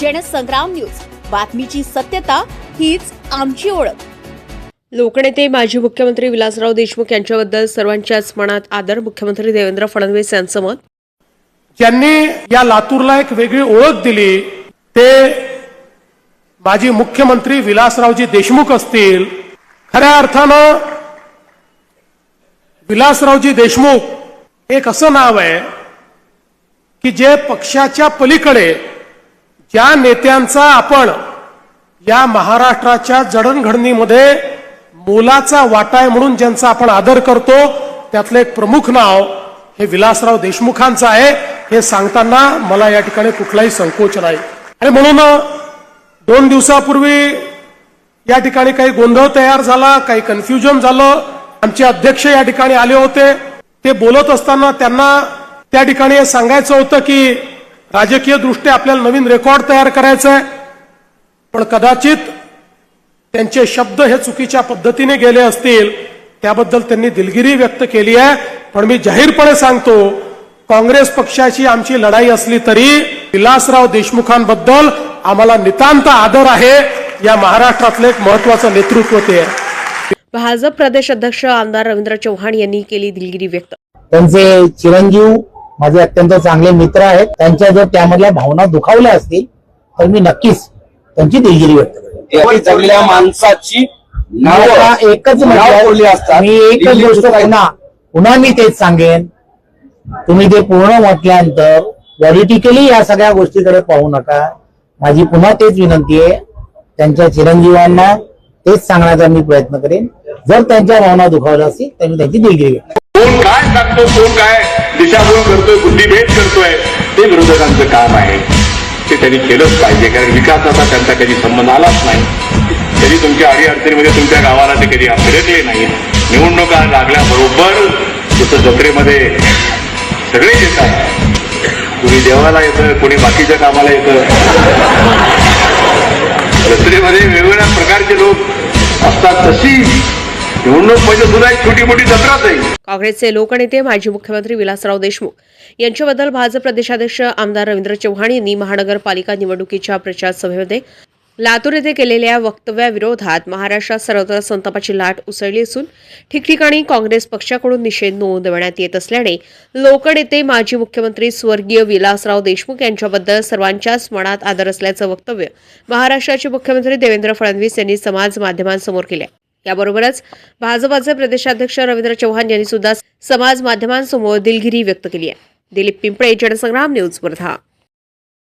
Jansangram news. बातमीची सत्यता हीच आमची ओळख. लोकनेते माजी मुख्यमंत्री विलासराव देशमुख यांच्याबद्दल सर्वांच्याच मनात आदर. मुख्यमंत्री देवेंद्र फडणवीस यांचं मत? ज्यांनी या लातूरला एक वेगळी ओळख दिली ते माजी मुख्यमंत्री विलासरावजी देशमुख असतील. खऱ्या अर्थानं विलासरावजी देशमुख एक असं नाव आहे की जे पक्षाच्या पलीकडे त्या नेत्यांचा आपण या महाराष्ट्राच्या जडणघडणीमध्ये मोलाचा वाटा आहे म्हणून ज्यांचा आपण आदर करतो त्यातलं एक प्रमुख नाव हे विलासराव देशमुखांचं आहे. हे सांगताना मला या ठिकाणी कुठलाही संकोच नाही. आणि म्हणून दोन दिवसापूर्वी या ठिकाणी काही गोंधळ तयार झाला काही कन्फ्युजन झालं. आमचे अध्यक्ष या ठिकाणी आले होते. ते बोलत असताना त्यांना त्या ठिकाणी सांगायचं होतं की राजकीय दृष्ट्या आपल्याला नवीन रेकॉर्ड तयार करायचा आहे पण कदाचित त्यांचे शब्द हे चुकीच्या पद्धतीने गेले असतील त्याबद्दल त्यांनी दिलगिरी व्यक्त केली आहे. पण मी जाहीरपणे सांगतो काँग्रेस पक्षाची आमची लढाई असली तरी विलासराव देशमुखांबद्दल आम्हाला नितांत आदर आहे. या महाराष्ट्रातलं एक महत्वाचं नेतृत्व ते आहे. भाजप प्रदेश अध्यक्ष आमदार रवींद्र चव्हाण यांनी केली दिलगिरी व्यक्त. त्यांचे चिरंजीव माझे अत्यंत चांगले मित्र आहेत. त्यांच्या जर त्यामधल्या भावना दुखावल्या असतील तर मी नक्कीच त्यांची दिलगिरी व्यक्त करेन. चांगल्या माणसाची एकच असतात. मी एकच गोष्ट पुन्हा पुन्हा मी तेच सांगेन. तुम्ही ते पूर्ण म्हटल्यानंतर पॉलिटिकली या सगळ्या गोष्टीकडे पाहू नका. माझी पुन्हा तेच विनंती आहे. त्यांच्या चिरंजीवांना तेच सांगण्याचा मी प्रयत्न करेन. जर त्यांच्या भावना दुखावल्या असतील तर मी त्यांची दिलगिरी. कोण काय सांगतो कोण काय? दिशाभूल करतोय बुद्धिभेद करतोय ते विरोधकांचं काम आहे. ते त्यांनी केलंच पाहिजे कारण विकासाचा त्यांचा कधी संबंध आलाच नाही. तरी तुमच्या अडीअडचणीमध्ये तुमच्या गावाला ते कधी फिरकले नाही निवडणुका लागल्याबरोबर जसं जत्रेमध्ये सगळे येतात कुणी देवाला येतं कुणी बाकीच्या कामाला येतं. जत्रेमध्ये वेगवेगळ्या प्रकारचे लोक असतात तशी निवडणूक म्हणजे सुद्धा एक छोटी मोठी जत्राच आहे. काँग्रेसचे लोकनेते माजी मुख्यमंत्री विलासराव देशमुख यांच्याबद्दल भाजप प्रदेशाध्यक्ष आमदार रवींद्र चव्हाण यांनी महानगरपालिका निवडणुकीच्या प्रचार सभेमध्ये लातूर येथे केलेल्या वक्तव्याविरोधात महाराष्ट्रात सर्वत्र संतापाची लाट उसळली असून ठिकठिकाणी काँग्रेस पक्षाकडून निषेध नोंदवण्यात येत असल्याने लोकनेते माजी मुख्यमंत्री स्वर्गीय विलासराव देशमुख यांच्याबद्दल सर्वांच्याच मनात आदर असल्याचं वक्तव्य महाराष्ट्राचे मुख्यमंत्री देवेंद्र फडणवीस यांनी समाज माध्यमांसमोर केलं याबरोबरच भाजपाचे प्रदेशाध्यक्ष रवींद्र चव्हाण यांनी सुद्धा समाज माध्यमांसमोर दिलगिरी व्यक्त केली आहे. दिलीप पिंपळे जनसंग्राम न्यूज वर्धा.